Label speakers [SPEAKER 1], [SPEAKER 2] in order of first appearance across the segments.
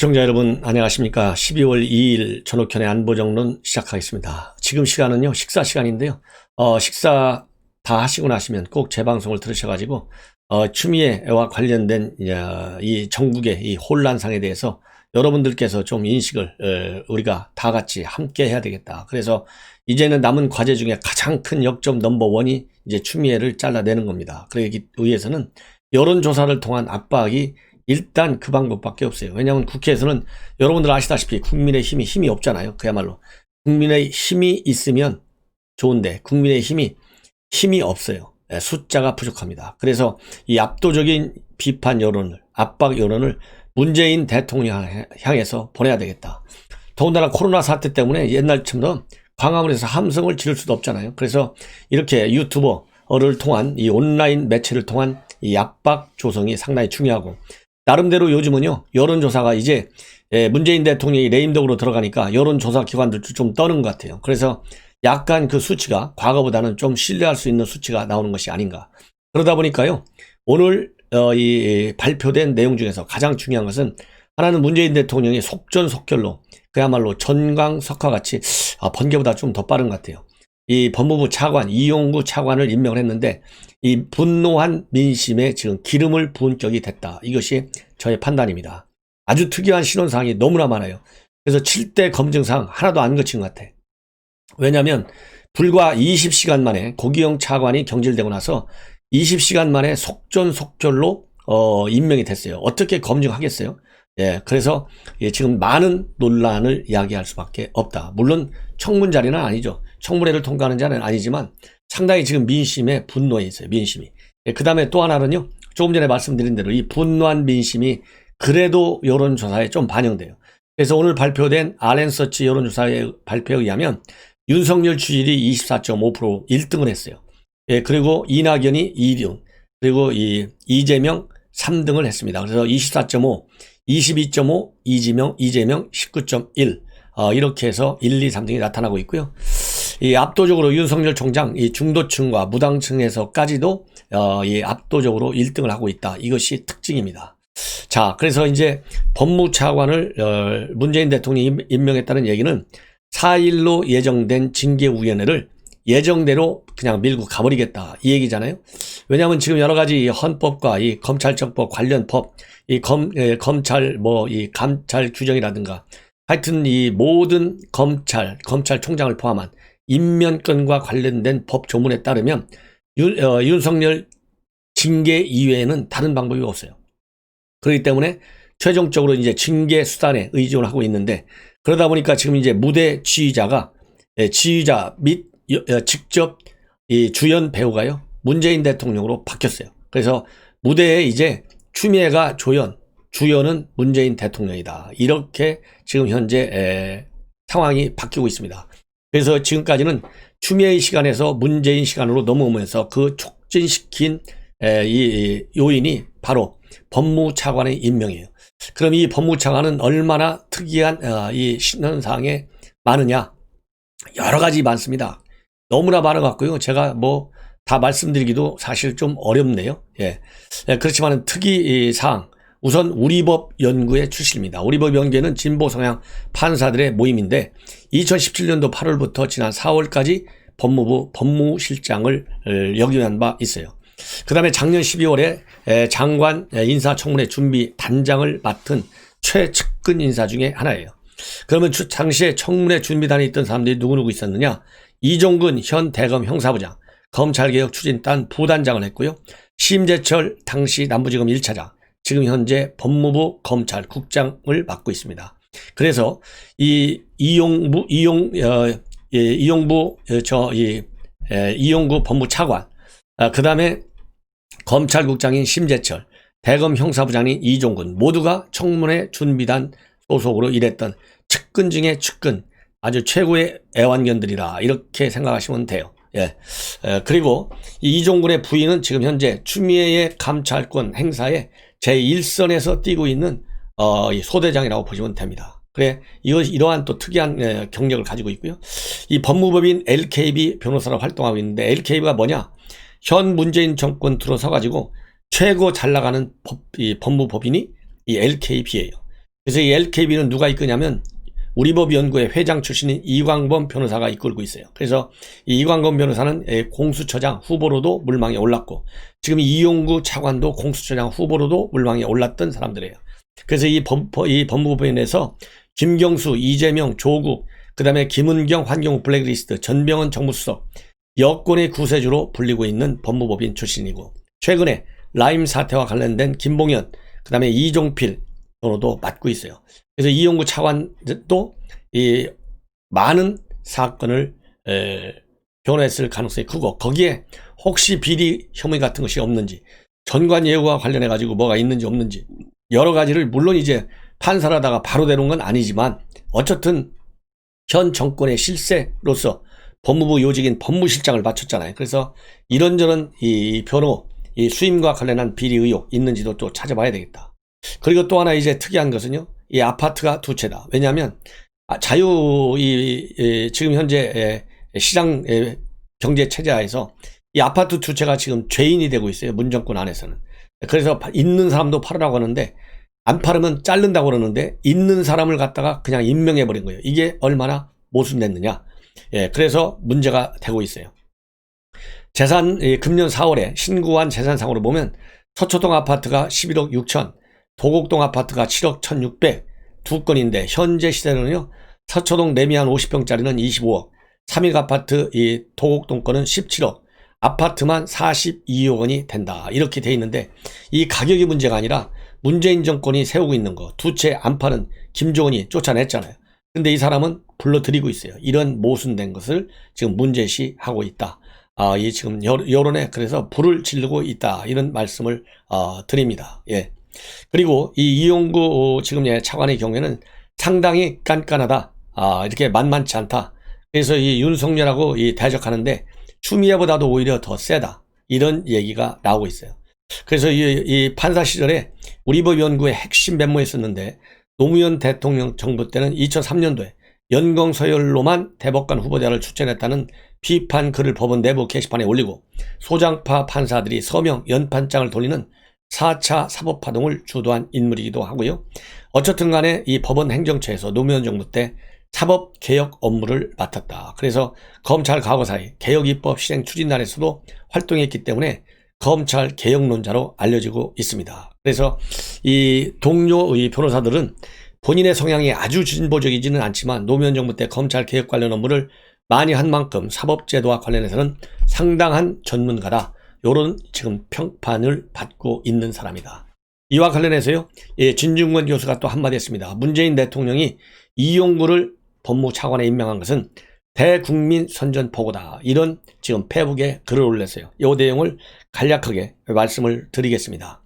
[SPEAKER 1] 시청자 여러분 안녕하십니까? 12월 2일 전옥현의 안보정론 시작하겠습니다. 지금 시간은요 식사 시간인데요. 어, 식사 다 하시고 나시면 꼭제 방송을 들으셔가지고 어, 추미애와 관련된 어, 이 전국의 이 혼란상에 대해서 여러분들께서 좀 인식을 어, 우리가 다 같이 함께 해야 되겠다. 그래서 이제는 남은 과제 중에 가장 큰 역점 넘버 원이 이제 추미애를 잘라내는 겁니다. 그러기 위해서는 여론조사를 통한 압박이 일단 그 방법밖에 없어요. 왜냐하면 국회에서는 여러분들 아시다시피 국민의 힘이 힘이 없잖아요. 그야말로 국민의 힘이 있으면 좋은데 국민의 힘이 힘이 없어요. 예, 숫자가 부족합니다. 그래서 이 압도적인 비판 여론을 압박 여론을 문재인 대통령 향해서 보내야 되겠다. 더군다나 코로나 사태 때문에 옛날처럼 광화문에서 함성을 지를 수도 없잖아요. 그래서 이렇게 유튜버를 통한 이 온라인 매체를 통한 이 압박 조성이 상당히 중요하고 나름대로 요즘은요 여론조사가 이제 예, 문재인 대통령이 레임덕으로 들어가니까 여론조사 기관들도 좀 떠는 것 같아요. 그래서 약간 그 수치가 과거보다는 좀 신뢰할 수 있는 수치가 나오는 것이 아닌가. 그러다 보니까요 오늘 어, 이 발표된 내용 중에서 가장 중요한 것은 하나는 문재인 대통령이 속전속결로 그야말로 전광석화 같이 아, 번개보다 좀 더 빠른 것 같아요. 이 법무부 차관 이용구 차관을 임명을 했는데 이 분노한 민심에 지금 기름을 부은 격이 됐다. 이것이 저의 판단입니다. 아주 특이한 신원사항이 너무나 많아요. 그래서 7대 검증사항 하나도 안 거친 것 같아. 왜냐하면 불과 20시간 만에 고기영 차관이 경질되고 나서 20시간 만에 속전속결로 어, 임명이 됐어요. 어떻게 검증하겠어요? 예, 그래서 예, 지금 많은 논란을 이야기할 수밖에 없다. 물론 청문 자리는 아니죠. 청문회를 통과하는 자는 아니지만 상당히 지금 민심에 분노해 있어요. 민심이. 예, 그 다음에 또 하나는요. 조금 전에 말씀드린 대로 이 분노한 민심이 그래도 여론조사에 좀 반영돼요. 그래서 오늘 발표된 아렌서치 여론조사의 발표에 의하면 윤석열 지지율이 24.5% 1등을 했어요. 예, 그리고 이낙연이 2등, 그리고 이 이재명 3등을 했습니다. 그래서 24.5, 22.5, 이재명, 이재명 19.1, 어, 이렇게 해서 1, 2, 3등이 나타나고 있고요. 이 압도적으로 윤석열 총장 이 중도층과 무당층에서까지도 어, 이 압도적으로 1등을 하고 있다. 이것이 특징입니다. 자, 그래서 이제 법무차관을 어, 문재인 대통령이 임명했다는 얘기는 4일로 예정된 징계위원회를 예정대로 그냥 밀고 가버리겠다 이 얘기잖아요. 왜냐하면 지금 여러 가지 헌법과 이 검찰청법 관련 법, 이 검, 예, 검찰 뭐 이 감찰 규정이라든가 하여튼 이 모든 검찰 검찰총장을 포함한 인면권과 관련된 법 조문에 따르면 윤, 어, 윤석열 징계 이외에는 다른 방법이 없어요. 그렇기 때문에 최종적으로 이제 징계 수단에 의존을 하고 있는데 그러다 보니까 지금 이제 무대 지휘자가 예, 지휘자 및 어, 직접 이 주연 배우가요 문재인 대통령으로 바뀌었어요. 그래서 무대에 이제 추미애가 조연, 주연은 문재인 대통령이다. 이렇게 지금 현재 에, 상황이 바뀌고 있습니다. 그래서 지금까지는 추미애의 시간에서 문재인 시간으로 넘어오면서 그 촉진시킨 에, 이 요인이 바로 법무차관의 임명이에요. 그럼 이 법무차관은 얼마나 특이한 어, 이 신원사항에 많으냐? 여러 가지 많습니다. 너무나 많아갖고요. 제가 뭐 다 말씀드리기도 사실 좀 어렵네요. 예. 예 그렇지만 특이 사항. 우선 우리법 연구의 출신입니다. 우리법 연구는 진보 성향 판사들의 모임인데 2017년도 8월부터 지난 4월까지 법무부 법무실장을 역임한 바 있어요. 그 다음에 작년 12월에 장관 인사청문회 준비 단장을 맡은 최측근 인사 중에 하나예요. 그러면 당시에 청문회 준비단에 있던 사람들이 누구누구 있었느냐? 이종근 현 대검 형사부장, 검찰개혁 추진단 부단장을 했고요. 심재철 당시 남부지검 1차장, 지금 현재 법무부 검찰국장을 맡고 있습니다. 그래서 이 이용부 이용 어, 예, 이용부 어, 저이 예, 이용구 법무차관, 아, 그 다음에 검찰국장인 심재철, 대검 형사부장인 이종근 모두가 청문회 준비단 소속으로 일했던 측근 중에 측근, 아주 최고의 애완견들이라 이렇게 생각하시면 돼요. 예. 에, 그리고 이종근의 부인은 지금 현재 추미애의 감찰권 행사에 제1선에서 뛰고 있는 어, 소대장이라고 보시면 됩니다. 그래, 이러한 또 특이한 에, 경력을 가지고 있고요. 이 법무법인 LKB 변호사로 활동하고 있는데 LKB가 뭐냐? 현 문재인 정권 들어서 가지고 최고 잘 나가는 법, 이 법무법인이 이 LKB예요. 그래서 이 LKB는 누가 이끄냐면 우리법연구회 회장 출신인 이광범 변호사가 이끌고 있어요. 그래서 이 이광범 변호사는 예, 공수처장 후보로도 물망에 올랐고 지금 이용구 차관도 공수처장 후보로도 물망에 올랐던 사람들이에요. 그래서 이, 법, 이 법무부에서 김경수, 이재명, 조국, 그 다음에 김은경, 환경부 블랙리스트, 전병헌 정무수석, 여권의 구세주로 불리고 있는 법무법인 출신이고 최근에 라임 사태와 관련된 김봉현, 그 다음에 이종필 번호도 맡고 있어요. 그래서 이용구 차관도 이 많은 사건을 에, 변호했을 가능성이 크고 거기에 혹시 비리 혐의 같은 것이 없는지 전관 예우와 관련해 가지고 뭐가 있는지 없는지 여러 가지를 물론 이제 판사라다가 바로 되는 건 아니지만 어쨌든 현 정권의 실세로서 법무부 요직인 법무실장을 맡췄잖아요. 그래서 이런저런 이 변호, 이 수임과 관련한 비리 의혹 있는지도 또 찾아봐야 되겠다. 그리고 또 하나 이제 특이한 것은요. 이 아파트가 두 채다. 왜냐하면 아, 자유 이, 이 지금 현재 에, 시장 에, 경제 체제하에서 이 아파트 두 채가 지금 죄인이 되고 있어요. 문정권 안에서는. 그래서 파- 있는 사람도 팔으라고 하는데 안 팔으면 자른다고 그러는데 있는 사람을 갖다가 그냥 임명해 버린 거예요. 이게 얼마나 모순됐느냐. 예, 그래서 문제가 되고 있어요. 재산 예, 금년 4월에 신고한 재산상으로 보면 서초동 아파트가 11억 6천, 도곡동 아파트가 7억 1,600 두 건인데 현재 시세는요. 서초동 레미안 50평짜리는 25억, 삼익 아파트 이 도곡동 거는 17억, 아파트만 42억 원이 된다. 이렇게 돼 있는데 이 가격이 문제가 아니라 문재인 정권이 세우고 있는 거 두 채 안 파는 김종원이 쫓아냈잖아요. 근데 이 사람은 불러들이고 있어요. 이런 모순된 것을 지금 문제시하고 있다. 아, 이 지금 여- 여론에 그래서 불을 지르고 있다. 이런 말씀을 어, 드립니다. 예. 그리고 이 이용구 어, 지금 예, 차관의 경우에는 상당히 깐깐하다. 아, 이렇게 만만치 않다. 그래서 이 윤석열하고 이 대적하는데 추미애보다도 오히려 더 세다. 이런 얘기가 나오고 있어요. 그래서 이, 이 판사 시절에 우리 법 연구의 핵심 면모였었는데 노무현 대통령 정부 때는 2003년도에 연공 서열로만 대법관 후보자를 추천했다는 비판 글을 법원 내부 게시판에 올리고 소장파 판사들이 서명 연판장을 돌리는 4차 사법파동을 주도한 인물이기도 하고요. 어쨌든 간에 이 법원 행정처에서 노무현 정부 때 사법 개혁 업무를 맡았다. 그래서 검찰 과거사의 개혁 입법 실행 추진단에서도 활동했기 때문에 검찰 개혁론자로 알려지고 있습니다. 그래서 이 동료 이 변호사들은 본인의 성향이 아주 진보적이지는 않지만 노무현 정부 때 검찰 개혁 관련 업무를 많이 한 만큼 사법제도와 관련해서는 상당한 전문가다. 요런 지금 평판을 받고 있는 사람이다. 이와 관련해서요, 예, 진중권 교수가 또 한마디 했습니다. 문재인 대통령이 이용구를 법무 차관에 임명한 것은 대국민 선전포고다. 이런 지금 페북에 글을 올렸어요. 이 내용을 간략하게 말씀을 드리겠습니다.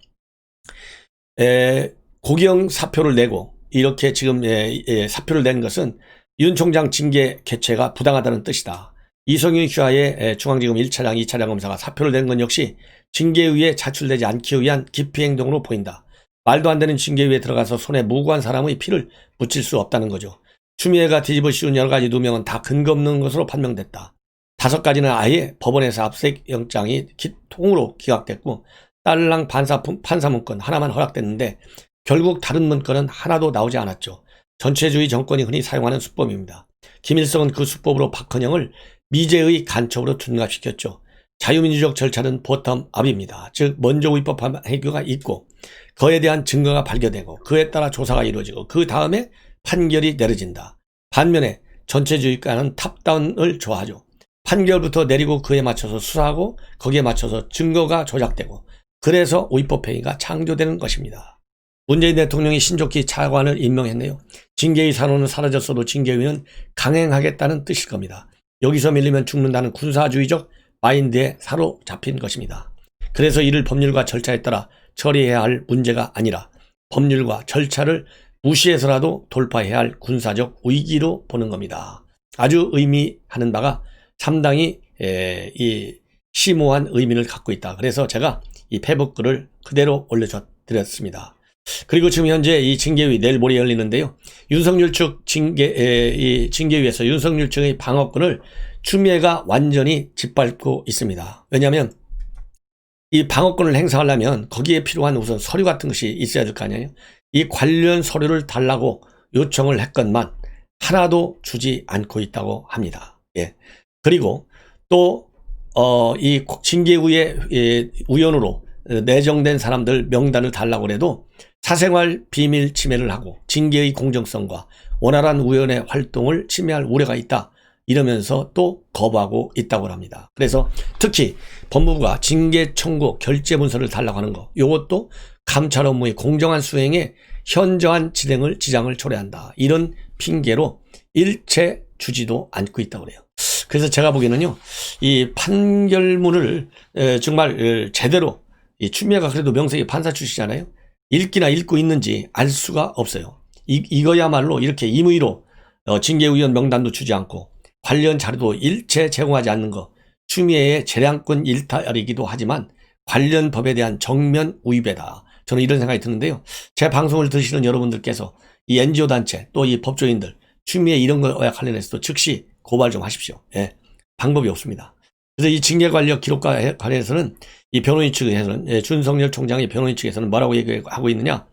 [SPEAKER 1] 에, 고경 사표를 내고 이렇게 지금 예, 예, 사표를 낸 것은 윤 총장 징계 개최가 부당하다는 뜻이다. 이성윤 휘하의 에, 중앙지검 1차장, 2차장 검사가 사표를 낸 건 역시 징계위에 자출되지 않기 위한 기피 행동으로 보인다. 말도 안 되는 징계위에 들어가서 손에 무고한 사람의 피를 묻힐 수 없다는 거죠. 추미애가 뒤집어 씌운 여러 가지 누명은 다 근거 없는 것으로 판명됐다. 다섯 가지는 아예 법원에서 압색 영장이 기- 통으로 기각됐고 딸랑 판사, 판사 문건 하나만 허락됐는데 결국 다른 문건은 하나도 나오지 않았죠. 전체주의 정권이 흔히 사용하는 수법입니다. 김일성은 그 수법으로 박헌영을 미제의 간첩으로 둔갑시켰죠. 자유민주적 절차는 보텀업입니다. 즉 먼저 위법한 행위가 있고 그에 대한 증거가 발견되고 그에 따라 조사가 이루어지고 그 다음에 판결이 내려진다. 반면에 전체주의가는 탑다운을 좋아하죠. 판결부터 내리고 그에 맞춰서 수사하고 거기에 맞춰서 증거가 조작되고 그래서 위법행위가 창조되는 것입니다. 문재인 대통령이 신족기 차관을 임명했네요. 징계위 산호는 사라졌어도 징계위는 강행하겠다는 뜻일 겁니다. 여기서 밀리면 죽는다는 군사주의적 마인드에 사로잡힌 것입니다. 그래서 이를 법률과 절차에 따라 처리해야 할 문제가 아니라 법률과 절차를 무시해서라도 돌파해야 할 군사적 위기로 보는 겁니다. 아주 의미하는 바가 상당히 에, 이 심오한 의미를 갖고 있다. 그래서 제가 이 페북 글을 그대로 올려드렸습니다. 그리고 지금 현재 이 징계위 내일 모레 열리는데요. 윤석열 측 징계 에, 이 징계위에서 윤석열 측의 방어권을 추미애가 완전히 짓밟고 있습니다. 왜냐하면 이 방어권을 행사하려면 거기에 필요한 우선 서류 같은 것이 있어야 될 거 아니에요. 이 관련 서류를 달라고 요청을 했건만 하나도 주지 않고 있다고 합니다. 예. 그리고 또, 어, 이 징계위의 예, 우연으로 내정된 사람들 명단을 달라고 해도 사생활 비밀 침해를 하고 징계의 공정성과 원활한 우연의 활동을 침해할 우려가 있다. 이러면서 또 거부하고 있다고 합니다. 그래서 특히 법무부가 징계 청구 결재 문서를 달라고 하는 거, 이것도 감찰 업무의 공정한 수행에 현저한 진행을 지장을 초래한다. 이런 핑계로 일체 주지도 않고 있다고 그래요. 그래서 제가 보기에는요, 이 판결문을 에, 정말 에, 제대로 이 추미애가 그래도 명색이 판사 출신이잖아요. 읽기나 읽고 있는지 알 수가 없어요. 이, 이거야말로 이렇게 임의로 어, 징계위원 명단도 주지 않고 관련 자료도 일체 제공하지 않는 것, 추미애의 재량권 일탈이기도 하지만 관련 법에 대한 정면 우입이다. 저는 이런 생각이 드는데요. 제 방송을 들으시는 여러분들께서 이 NGO 단체 또 이 법조인들 추미애 이런 거와 관련해서도 즉시 고발 좀 하십시오. 예, 방법이 없습니다. 그래서 이 징계 관련 기록과 관련해서는 이 변호인 측에서는 예, 준성열 총장의 변호인 측에서는 뭐라고 얘기하고 있느냐?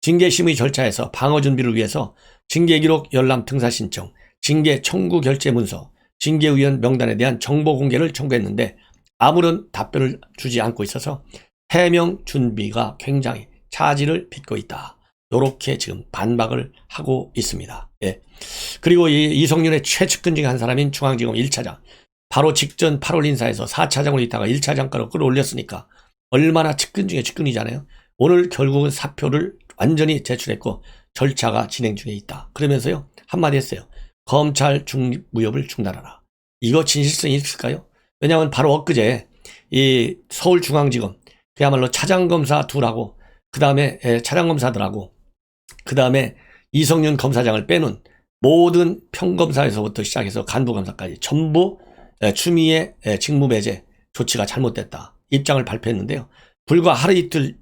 [SPEAKER 1] 징계 심의 절차에서 방어 준비를 위해서 징계 기록 열람 등사 신청, 징계 청구 결재 문서, 징계 위원 명단에 대한 정보 공개를 청구했는데 아무런 답변을 주지 않고 있어서 해명 준비가 굉장히 차질을 빚고 있다. 요렇게 지금 반박을 하고 있습니다. 예. 그리고 이 이성윤의 최측근 중에 한 사람인 중앙지검 1차장. 바로 직전 8월 인사에서 4차장으로 있다가 1차장가로 끌어올렸으니까 얼마나 측근 중에 측근이잖아요. 오늘 결국은 사표를 완전히 제출했고 절차가 진행 중에 있다. 그러면서요. 한마디 했어요. 검찰 중립 무협을 중단하라. 이거 진실성이 있을까요? 왜냐하면 바로 엊그제 이 서울중앙지검 그야말로 차장검사 둘하고 그 다음에 차장검사들하고 그 다음에 이성윤 검사장을 빼놓은 모든 평검사에서부터 시작해서 간부검사까지 전부 추미애 직무배제 조치가 잘못됐다. 입장을 발표했는데요. 불과 하루 이틀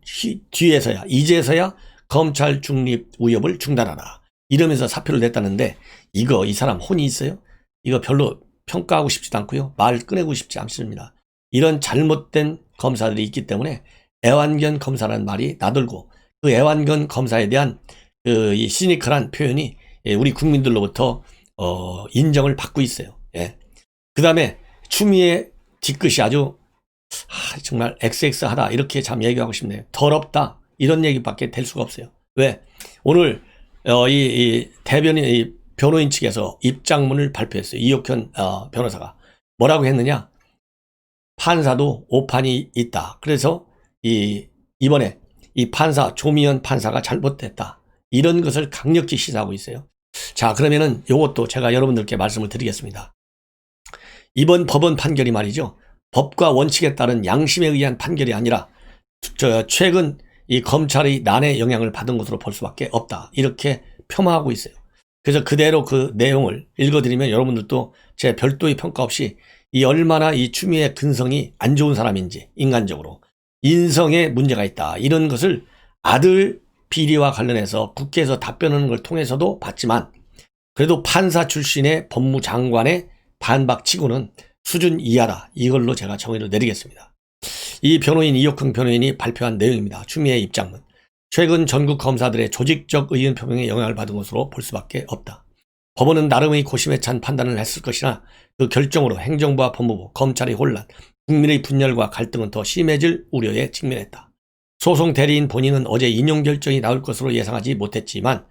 [SPEAKER 1] 뒤에서야 이제서야 검찰 중립 위협을 중단하라. 이러면서 사표를 냈다는데 이거 이 사람 혼이 있어요? 이거 별로 평가하고 싶지도 않고요. 말 꺼내고 싶지 않습니다. 이런 잘못된 검사들이 있기 때문에 애완견 검사라는 말이 나돌고 그 애완견 검사에 대한 그 이 시니컬한 표현이 예, 우리 국민들로부터 어 인정을 받고 있어요. 예. 그 다음에 추미애 뒤끝이 아주 아, 정말 엑스엑스하다 이렇게 참 얘기하고 싶네요. 더럽다 이런 얘기밖에 될 수가 없어요. 왜 오늘 어, 이, 이 대변인 이 변호인 측에서 입장문을 발표했어요. 이옥현 어, 변호사가 뭐라고 했느냐? 판사도 오판이 있다. 그래서 이 이번에 이 판사 조미연 판사가 잘못됐다. 이런 것을 강력히 시사하고 있어요. 자, 그러면은 이것도 제가 여러분들께 말씀을 드리겠습니다. 이번 법원 판결이 말이죠. 법과 원칙에 따른 양심에 의한 판결이 아니라 저 최근 이 검찰의 난의 영향을 받은 것으로 볼 수밖에 없다. 이렇게 폄하하고 있어요. 그래서 그대로 그 내용을 읽어드리면 여러분들도 제 별도의 평가 없이 이 얼마나 이 추미애 근성이 안 좋은 사람인지 인간적으로 인성에 문제가 있다. 이런 것을 아들 비리와 관련해서 국회에서 답변하는 걸 통해서도 봤지만 그래도 판사 출신의 법무장관의 반박치고는 수준 이하다. 이걸로 제가 정의를 내리겠습니다. 이 변호인 이옥흥 변호인이 발표한 내용입니다. 추미애 입장문. 최근 전국 검사들의 조직적 의견 표명에 영향을 받은 것으로 볼 수밖에 없다. 법원은 나름의 고심에 찬 판단을 했을 것이나 그 결정으로 행정부와 법무부, 검찰의 혼란, 국민의 분열과 갈등은 더 심해질 우려에 직면했다. 소송 대리인 본인은 어제 인용 결정이 나올 것으로 예상하지 못했지만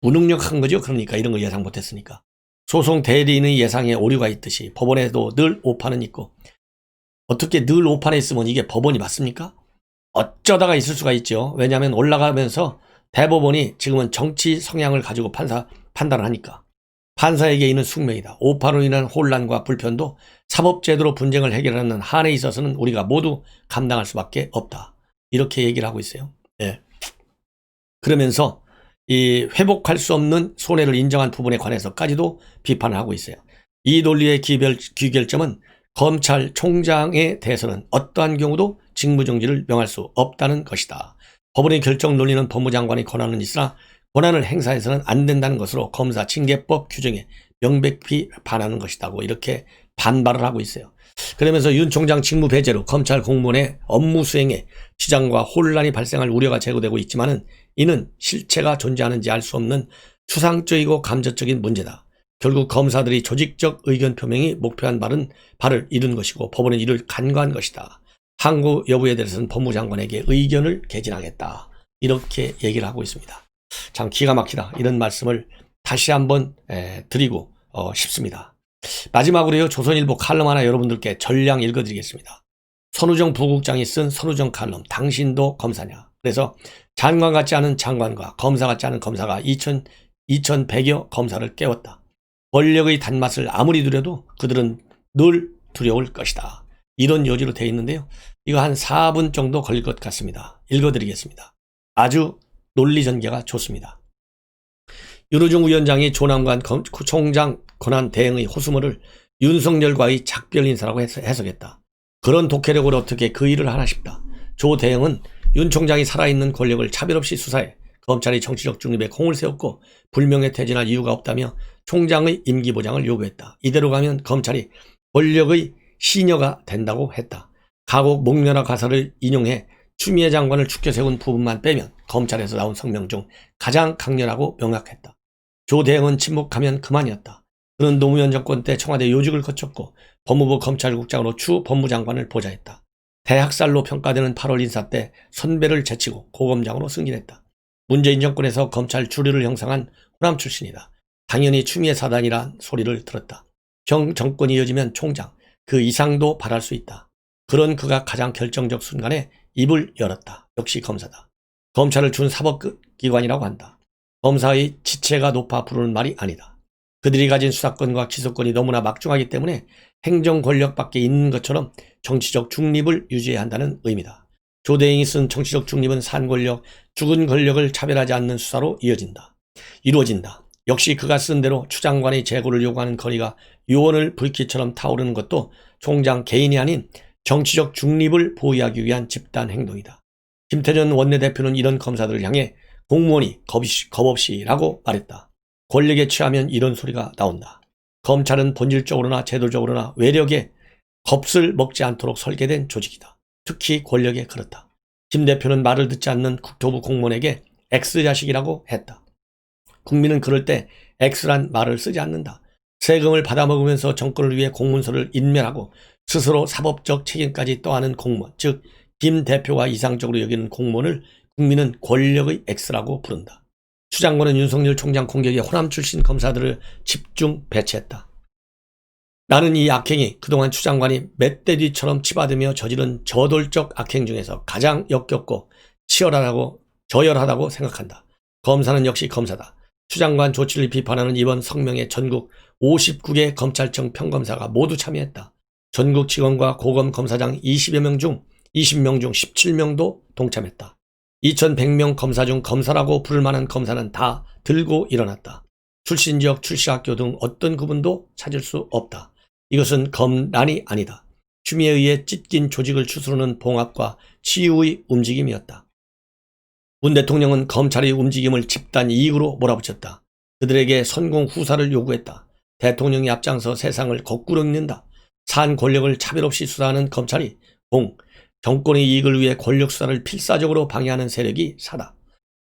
[SPEAKER 1] 무능력한 거죠. 그러니까 이런 걸 예상 못했으니까. 소송 대리인의 예상에 오류가 있듯이 법원에도 늘 오판은 있고 어떻게 늘 오판에 있으면 이게 법원이 맞습니까? 어쩌다가 있을 수가 있죠. 왜냐하면 올라가면서 대법원이 지금은 정치 성향을 가지고 판사 판단을 하니까 판사에게 있는 숙명이다. 오판으로 인한 혼란과 불편도 사법제도로 분쟁을 해결하는 한에 있어서는 우리가 모두 감당할 수밖에 없다. 이렇게 얘기를 하고 있어요. 예. 그러면서 이 회복할 수 없는 손해를 인정한 부분에 관해서까지도 비판을 하고 있어요. 이 논리의 기별, 귀결점은 검찰총장에 대해서는 어떠한 경우도 직무정지를 명할 수 없다는 것이다. 법원의 결정 논리는 법무장관의 권한은 있으나 권한을 행사해서는 안 된다는 것으로 검사 징계법 규정에 명백히 반하는 것이다고 이렇게 반발을 하고 있어요. 그러면서 윤 총장 직무 배제로 검찰 공무원의 업무 수행에 시장과 혼란이 발생할 우려가 제기되고 있지만은 이는 실체가 존재하는지 알 수 없는 추상적이고 감정적인 문제다. 결국 검사들이 조직적 의견 표명이 목표한 말은 발을 이룬 것이고 법원은 이를 간과한 것이다. 항고 여부에 대해서는 법무장관에게 의견을 개진하겠다. 이렇게 얘기를 하고 있습니다. 참 기가 막히다. 이런 말씀을 다시 한번 에, 드리고 어, 싶습니다. 마지막으로요. 조선일보 칼럼 하나 여러분들께 전량 읽어드리겠습니다. 선우정 부국장이 쓴 선우정 칼럼 당신도 검사냐. 그래서 장관 같지 않은 장관과 검사 같지 않은 검사가 2000, 2100여 검사를 깨웠다. 권력의 단맛을 아무리 두려도 그들은 늘 두려울 것이다. 이런 요지로 되어 있는데요. 이거 한 4분 정도 걸릴 것 같습니다. 읽어드리겠습니다. 아주 논리 전개가 좋습니다. 윤호중 위원장이 조남관 검- 총장 권한 대행의 호수모를 윤석열과의 작별 인사라고 해석했다. 그런 독해력으로 어떻게 그 일을 하나 싶다. 조 대행은 윤 총장이 살아있는 권력을 차별 없이 수사해 검찰이 정치적 중립에 공을 세웠고 불명예 퇴진할 이유가 없다며 총장의 임기 보장을 요구했다. 이대로 가면 검찰이 권력의 시녀가 된다고 했다. 가곡 목면화 가사를 인용해 추미애 장관을 축켜 세운 부분만 빼면 검찰에서 나온 성명 중 가장 강렬하고 명확했다. 조 대행은 침묵하면 그만이었다. 그는 노무현 정권 때 청와대 요직을 거쳤고 법무부 검찰국장으로 추 법무장관을 보좌했다. 대학살로 평가되는 8월 인사 때 선배를 제치고 고검장으로 승진했다. 문재인 정권에서 검찰 주류를 형성한 호남 출신이다. 당연히 추미애 사단이란 소리를 들었다. 정 정권이 이어지면 총장, 그 이상도 바랄 수 있다. 그런 그가 가장 결정적 순간에 입을 열었다. 역시 검사다. 검찰을 준 사법기관이라고 한다. 검사의 지체가 높아 부르는 말이 아니다. 그들이 가진 수사권과 기소권이 너무나 막중하기 때문에 행정 권력 밖에 있는 것처럼 정치적 중립을 유지해야 한다는 의미다. 조대행이 쓴 정치적 중립은 산 권력, 죽은 권력을 차별하지 않는 수사로 이어진다. 이루어진다. 역시 그가 쓴 대로 추장관의 재고를 요구하는 거리가 요원을 불길처럼 타오르는 것도 총장 개인이 아닌 정치적 중립을 보호하기 위한 집단 행동이다. 김태전 원내대표는 이런 검사들을 향해 공무원이 겁없이, 겁없이라고 말했다. 권력에 취하면 이런 소리가 나온다. 검찰은 본질적으로나 제도적으로나 외력에 겁을 먹지 않도록 설계된 조직이다. 특히 권력에 그렇다. 김 대표는 말을 듣지 않는 국토부 공무원에게 X자식이라고 했다. 국민은 그럴 때 X란 말을 쓰지 않는다. 세금을 받아먹으면서 정권을 위해 공문서를 인멸하고 스스로 사법적 책임까지 떠안은 공무원, 즉, 김 대표가 이상적으로 여기는 공무원을 국민은 권력의 X라고 부른다. 추 장관은 윤석열 총장 공격에 호남 출신 검사들을 집중 배치했다. 나는 이 악행이 그동안 추 장관이 멧돼지처럼 치받으며 저지른 저돌적 악행 중에서 가장 역겹고 치열하다고 저열하다고 생각한다. 검사는 역시 검사다. 추 장관 조치를 비판하는 이번 성명에 전국 59개 검찰청 평검사가 모두 참여했다. 전국 직원과 고검 검사장 20여 명 중 20명 중 17명도 동참했다. 2100명 검사 중 검사라고 부를 만한 검사는 다 들고 일어났다. 출신 지역, 출시 학교 등 어떤 구분도 찾을 수 없다. 이것은 검란이 아니다. 추미에 의해 찢긴 조직을 추스르는 봉합과 치유의 움직임이었다. 문 대통령은 검찰의 움직임을 집단 이익으로 몰아붙였다. 그들에게 선공 후사를 요구했다. 대통령이 앞장서 세상을 거꾸로 읽는다. 산 권력을 차별 없이 수사하는 검찰이 공, 정권의 이익을 위해 권력 수사를 필사적으로 방해하는 세력이 사다.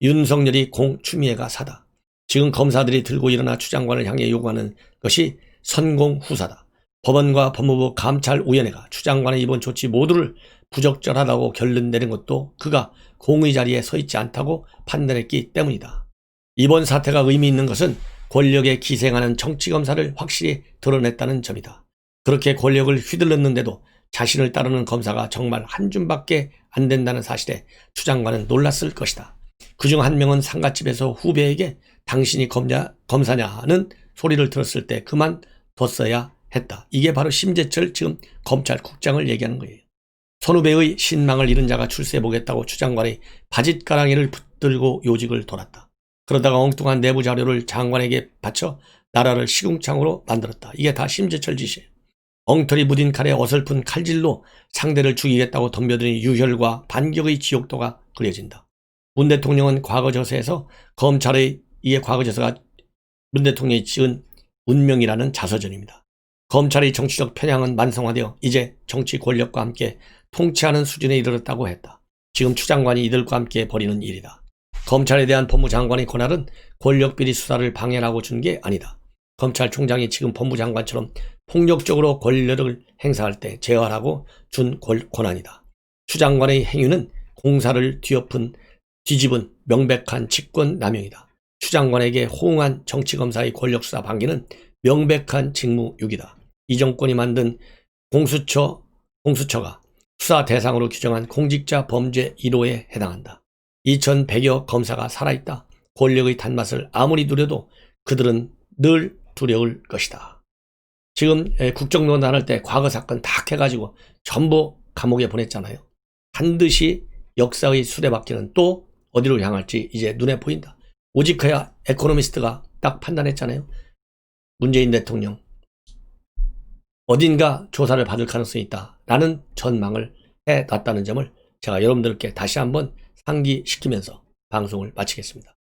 [SPEAKER 1] 윤석열이 공, 추미애가 사다. 지금 검사들이 들고 일어나 추장관을 향해 요구하는 것이 선공 후사다. 법원과 법무부 감찰위원회가 추장관의 이번 조치 모두를 부적절하다고 결론 내린 것도 그가 공의 자리에 서 있지 않다고 판단했기 때문이다. 이번 사태가 의미 있는 것은 권력에 기생하는 정치검사를 확실히 드러냈다는 점이다. 그렇게 권력을 휘둘렀는데도 자신을 따르는 검사가 정말 한 줌밖에 안 된다는 사실에 추장관은 놀랐을 것이다. 그중 한 명은 상가집에서 후배에게 당신이 검자, 검사냐는 소리를 들었을 때 그만 뒀어야 했다. 이게 바로 심재철 지금 검찰국장을 얘기하는 거예요. 선후배의 신망을 잃은 자가 출세해보겠다고 추장관이 바짓가랑이를 붙들고 요직을 돌았다. 그러다가 엉뚱한 내부 자료를 장관에게 바쳐 나라를 시궁창으로 만들었다. 이게 다 심재철 짓이에요. 엉터리 묻은 칼에 어설픈 칼질로 상대를 죽이겠다고 덤벼드는 유혈과 반격의 지옥도가 그려진다. 문 대통령은 과거 저서에서 검찰의 이에 과거 저서가 문 대통령이 지은 운명이라는 자서전입니다. 검찰의 정치적 편향은 만성화되어 이제 정치 권력과 함께 통치하는 수준에 이르렀다고 했다. 지금 추 장관이 이들과 함께 벌이는 일이다. 검찰에 대한 법무장관의 권한은 권력비리 수사를 방해하고 준 게 아니다. 검찰총장이 지금 법무장관처럼 폭력적으로 권력을 행사할 때 제어하라고 준 권- 권한이다. 추 장관의 행위는 공사를 뒤엎은 뒤집은 명백한 직권 남용이다. 추 장관에게 호응한 정치검사의 권력수사 방기는 명백한 직무유기다. 이 정권이 만든 공수처, 공수처가 수사 대상으로 규정한 공직자 범죄 1호에 해당한다. 2100여 검사가 살아있다. 권력의 단맛을 아무리 누려도 그들은 늘 두려울 것이다. 지금 에, 국정농단 할 때 과거 사건 다 해가지고 전부 감옥에 보냈잖아요. 반드시 역사의 수레바퀴는 또 어디로 향할지 이제 눈에 보인다. 오직해야 에코노미스트가 딱 판단했잖아요. 문재인 대통령 어딘가 조사를 받을 가능성이 있다라는 전망을 해놨다는 점을 제가 여러분들께 다시 한번 상기시키면서 방송을 마치겠습니다.